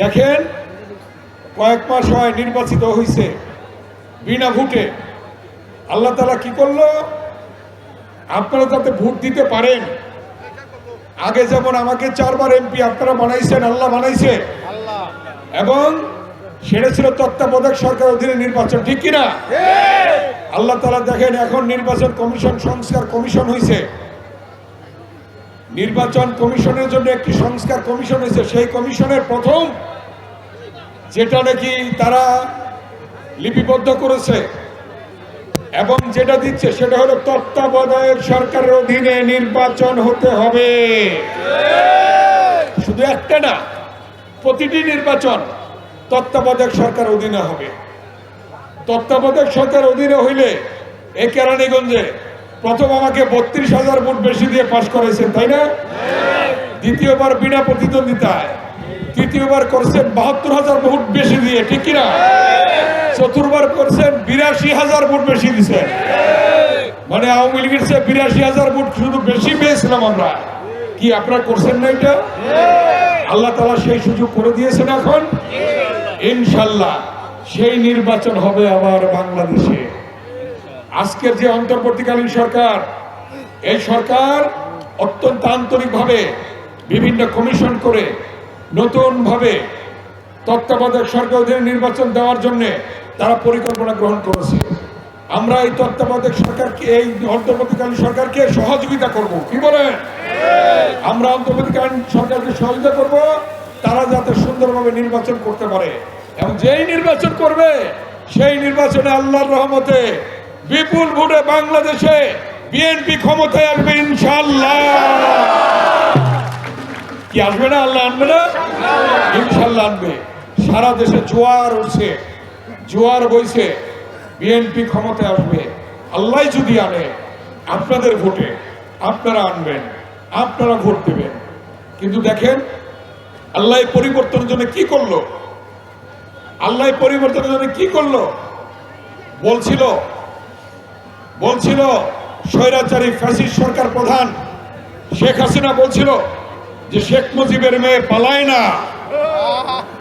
দেখেন, কয়েক মাস হয় নির্বাচিত হয়েছে বিনা ভোটে। আল্লাহ তালা কি করল? আপনারা যাতে ভোট দিতে পারেন। আগে যেমন আমাকে চারবার এমপি আপনারা বানাইছেন, আল্লাহ বানাইছে। এবং সেটা ছিল তত্ত্বাবধায়ক সরকার অধীনে নির্বাচন, ঠিক কিনা? আল্লাহ তালা দেখেন, এখন নির্বাচন কমিশন, সংস্কার কমিশন হয়েছে নির্বাচন কমিশনের জন্য একটি সংস্কার কমিশন হয়েছে সেই কমিশনের প্রথম যেটা নাকি তারা লিপিবদ্ধ করেছে এবং যেটা দিচ্ছে সেটা হলো তত্ত্বাবধায়ক সরকারের অধীনে নির্বাচন হতে হবে। শুধু একটা না প্রতিটি নির্বাচন তত্ত্বাবধায়ক সরকার অধীনে হবে। তত্ত্বাবধায়ক সরকার অধীনে হইলে এই কেরানীগঞ্জে প্রথম আমাকে বত্রিশ হাজার ভোট বেশি দিয়ে পাশ করেছেন তাই না? দ্বিতীয়বার বিনা প্রতিদ্বন্দ্বিতায়। তৃতীয়বার করছেন বাহাত্তর হাজার ভোট বেশি দিয়ে, ঠিক কিনা? চতুর্থবার করছেন বিরাশি হাজার ভোট বেশি দিচ্ছেন মানে আওয়ামী লীগের চেয়ে বিরাশি হাজার ভোট শুধু বেশি পেয়েছিলাম আমরা। কি আপনারা করছেন না এটা? আল্লাহ তালা সেই সুযোগ করে দিয়েছেন এখন? ইনশাল্লাহ সেই নির্বাচন হবে আবার বাংলাদেশে। আজকের যে অন্তর্বর্তীকালীন সরকার, এই সরকার অত্যন্ত আন্তরিকভাবে বিভিন্ন কমিশন করে নতুনভাবে তত্ত্বাবধায়ক সরকার অধীনে নির্বাচন দেওয়ার জন্য তারা পরিকল্পনা গ্রহণ করেছে। আমরা এই তত্ত্বাবধায়ক সরকারকে, এই অন্তর্বর্তীকালীন সরকারকে সহযোগিতা করব। কি বলেন? আমরা অন্তর্বর্তীকালীন সরকারকে সহযোগিতা করব, তারা যাতে সুন্দরভাবে নির্বাচন করতে পারে। এবং যেই নির্বাচন করবে, সেই নির্বাচনে আল্লাহর রহমতে বিপুল ভোটে বাংলাদেশে বিএনপি ক্ষমতায় আসবে ইনশাল্লাহ কি, আসবে না? আল্লাহ আনবে না? ইনশাল্লাহ আনবে। সারা দেশে জোয়ার উঠছে। জোয়ার বইছে। বিএনপি ক্ষমতায় আসবে। আল্লাহ যদি আনে, আপনাদের ভোটে আপনারা আনবেন, আপনারা ভোট দেবেন। কিন্তু দেখেন, আল্লাহ পরিবর্তনের জন্য কি করল? আল্লাহ পরিবর্তনের জন্য কি করল? বলছিল বলছিল, স্বৈরাচারী ফ্যাসিস্ট সরকার প্রধান শেখ হাসিনা বলছিল যে শেখ মুজিবের মেয়ে পালায় না,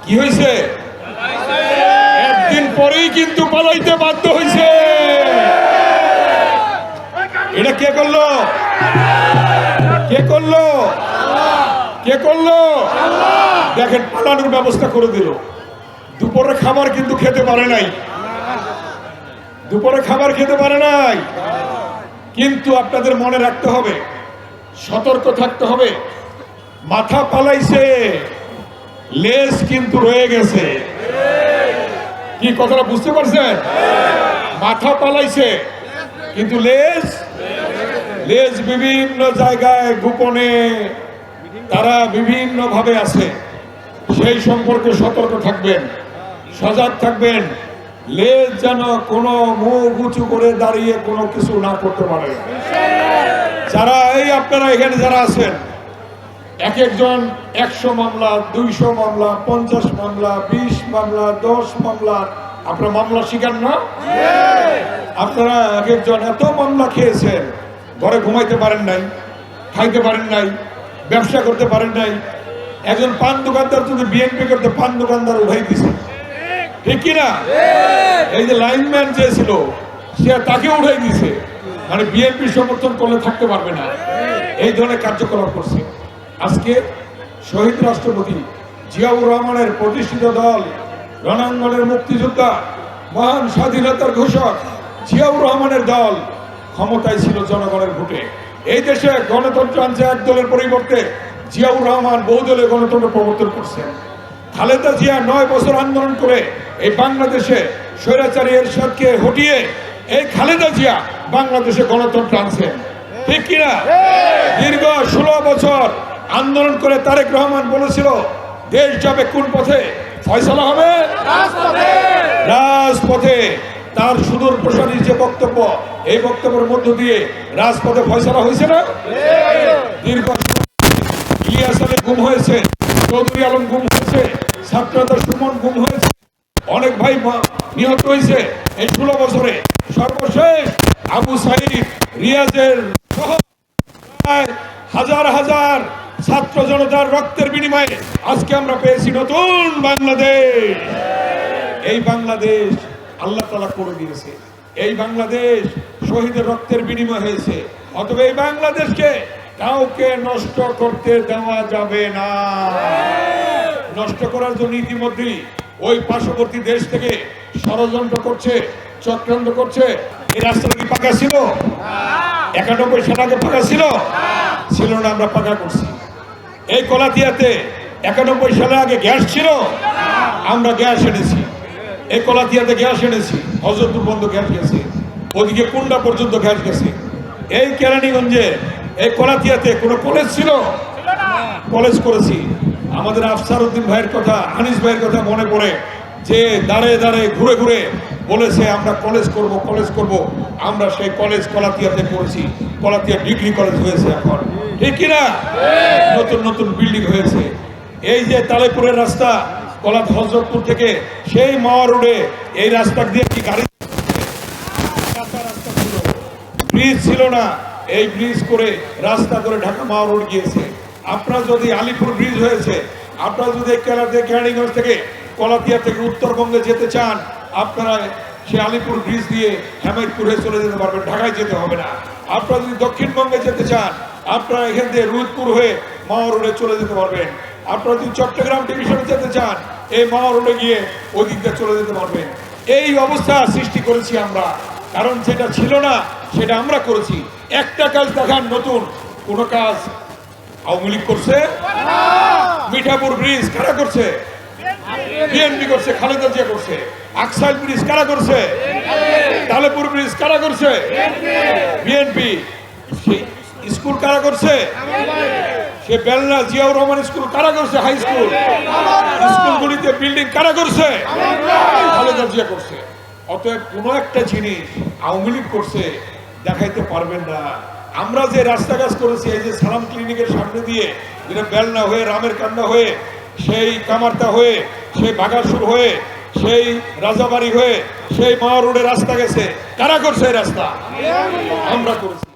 কি হয়েছে? একদিন পরেই কিন্তু পালাইতে বাধ্য হয়েছে। এটা কে করল? কে করল? কে করল? দেখেন পালানোর ব্যবস্থা করে দিল। দুপুরে খাবার কিন্তু খেতে পারে নাই। দুপুরে খাবার খেতে পারে নাই। কিন্তু আপনাদের মনে রাখতে হবে, সতর্ক থাকতে হবে। মাথা পালাইছে। লেজ কিন্তু রয়ে গেছে। কি কথাটা বুঝতে পারছেন? মাথা পালাইছে। কিন্তু লেজ? লেজ বিভিন্ন জায়গায় গোপনে তারা বিভিন্ন ভাবে আছে। সেই সম্পর্কে সতর্ক থাকবেন, সজাগ থাকবেন। লেজ যেন কোনো মুখ উঁচু করে দাঁড়িয়ে কোনো কিছু না করতে পারে। যারা এই আপনারা এখানে যারা আছেন এক একজন একশো মামলা, দুইশো মামলা, পঞ্চাশ মামলা, বিশ মামলা, দশ মামলা। আপনার মামলা শিকার না? আপনারা এক একজন এত মামলা খেয়েছেন, ঘরে ঘুমাইতে পারেন নাই, খাইতে পারেন নাই, ব্যবসা করতে পারেন নাই। একজন পান দোকানদার যদি বিএনপি করতে পান দোকানদার উঠাই দিছে। ঠিক কিনা এই যে লাইনম্যান যে ছিল, সে তাকে উঠাই দিছে। মানে বিএনপি সমর্থন করলে থাকতে পারবে না। এই ধরনের কার্যকলাপ করছে। আজকে শহীদ রাষ্ট্রপতি জিয়াউর রহমানের প্রতিষ্ঠিত দল রণাঙ্গনের মুক্তিযোদ্ধা মহান স্বাধীনতার ঘোষক জিয়াউর রহমানের দল ক্ষমতায় ছিল জনগণের ভোটে। এই দেশে গণতন্ত্র আনছে এক দলের পরিবর্তে জিয়াউর রহমান বহু দলে গণতন্ত্র প্রবর্তন করছেন। খালেদা জিয়া নয় বছর আন্দোলন করে এই বাংলাদেশে স্বৈরাচারী এরশাদকে হটিয়ে এই খালেদা জিয়া বাংলাদেশে গণতন্ত্র আনছেন। ঠিক কিনা? দীর্ঘ ষোলো বছর আন্দোলন করে তারেক রহমান বলেছিল দেশ যাবে কোন পথে? ফয়সলা হবে? রাজপথে। তার সুদূর প্রসারী যে বক্তব্য এই বক্তব্যের মধ্য দিয়ে রাজপথে ফয়সলা হয়েছে না? দীর্ঘ ইলিয়াস আলী গুম হয়েছে চৌধুরী আলম গুম হয়েছে ছাত্রতা সুমন গুম হয়েছে অনেক ভাই নিহত হয়েছে। এই ষোলো বছরে সর্বশেষ আবু সাইদ রিয়াজের সহ হাজার হাজার ছাত্র জনতার রক্তের বিনিময়ে আজকে আমরা পেয়েছি নতুন বাংলাদেশ। এই বাংলাদেশ আল্লাহ তালা করে দিয়েছে। এই বাংলাদেশ শহীদের রক্তের বিনিময় হয়েছে। অতএব এই বাংলাদেশকে কাউকে নষ্ট করতে দেওয়া যাবে না। নষ্ট করার জন্য ইতিমধ্যেই ওই পার্শ্ববর্তী দেশ থেকে ষড়যন্ত্র করছে, চক্রান্ত করছে। এই রাস্তা কি পাকা ছিল? একানব্বই আগে পাকা ছিল? ছিল না, আমরা পাকা করছি। এই কলাতিয়াতে একানব্বই সালে আগে গ্যাস ছিল, আমরা গ্যাস এনেছি। এই কলাতিয়াতে গ্যাস এনেছি হজরতুর বন্ধ গ্যাস গেছে, ওদিকে কুন্ডা পর্যন্ত গ্যাস গেছে। এই কেরানীগঞ্জে এই কলাতিয়াতে কোনো কলেজ ছিল? কলেজ করেছি। আমাদের আফসার উদ্দিন ভাইয়ের কথা, আনিস ভাইয়ের কথা মনে পড়ে যে দাঁড়ে দাঁড়ে ঘুরে ঘুরে বলেছে, আমরা কলেজ করব কলেজ করব। আমরা সেই কলেজ কলাতিয়াতে করেছি কলাতিয়া ডিগ্রি কলেজ হয়েছে এখন। ঠিক কিনা? নতুন নতুন বিল্ডিং হয়েছে। এই যে তালেপুরের রাস্তা কলা হজরতপুর থেকে সেই মাওয়া রোডে এই রাস্তা দিয়ে কি গাড়ি রাস্তা ছিল? ব্রিজ ছিল না। এই ব্রিজ করে রাস্তা করে ঢাকা মাওয়া রোড গিয়েছে। আপনার যদি আলিপুর ব্রিজ হয়েছে, আপনারা যদি কেরাতে কেরানীগঞ্জ থেকে কলাতিয়া থেকে উত্তরবঙ্গে যেতে চান, আপনারা সে আলিপুর ব্রিজ দিয়ে হেমায়তপুরে চলে যেতে পারবেন। ঢাকায় যেতে হবে না। আপনারা যদি দক্ষিণবঙ্গে যেতে চান আপনারা এখান থেকে রুদপুর হয়ে মাওয়া রোডে চলে যেতে পারবেন। আপনারা যদি চট্টগ্রাম ডিভিশনে যেতে চান, এই মাওয়া রোডে গিয়ে ওই দিক দিয়ে চলে যেতে পারবেন। এই অবস্থা সৃষ্টি করেছি আমরা। কারণ যেটা ছিল না, সেটা আমরা করেছি। একটা কাজ দেখান নতুন। কোন কাজ আওয়ামী লীগ করছে? মিঠাপুর ব্রিজ কারা করছে? বিএনপি করছে, খালেদা জিয়া করছে। আকসাইল ব্রিজ কারা করছে? তালেপুর ব্রিজ কারা করছে? বিএনপি। স্কুল কারা করছে? সে বেলনা জিয়াউর রহমান স্কুল কারা করছে? High school. স্কুলগুলিতে বিল্ডিং কারা করছে? করছে। অতএব কোনো একটা জিনিস আওয়ামী লীগ করছে, দেখাইতে পারবেন না। আমরা যে রাস্তা কাজ করেছি, এই যে সালাম ক্লিনিকের সামনে দিয়ে, যেটা বেলনা হয়ে, রামের কান্না হয়ে, সেই কামারতা হয়ে, সেই বাগাসুর হয়ে, সেই রাজাবাড়ি হয়ে, সেই মা রোডে রাস্তা গেছে, কারা করছে এই রাস্তা? আমরা করেছি।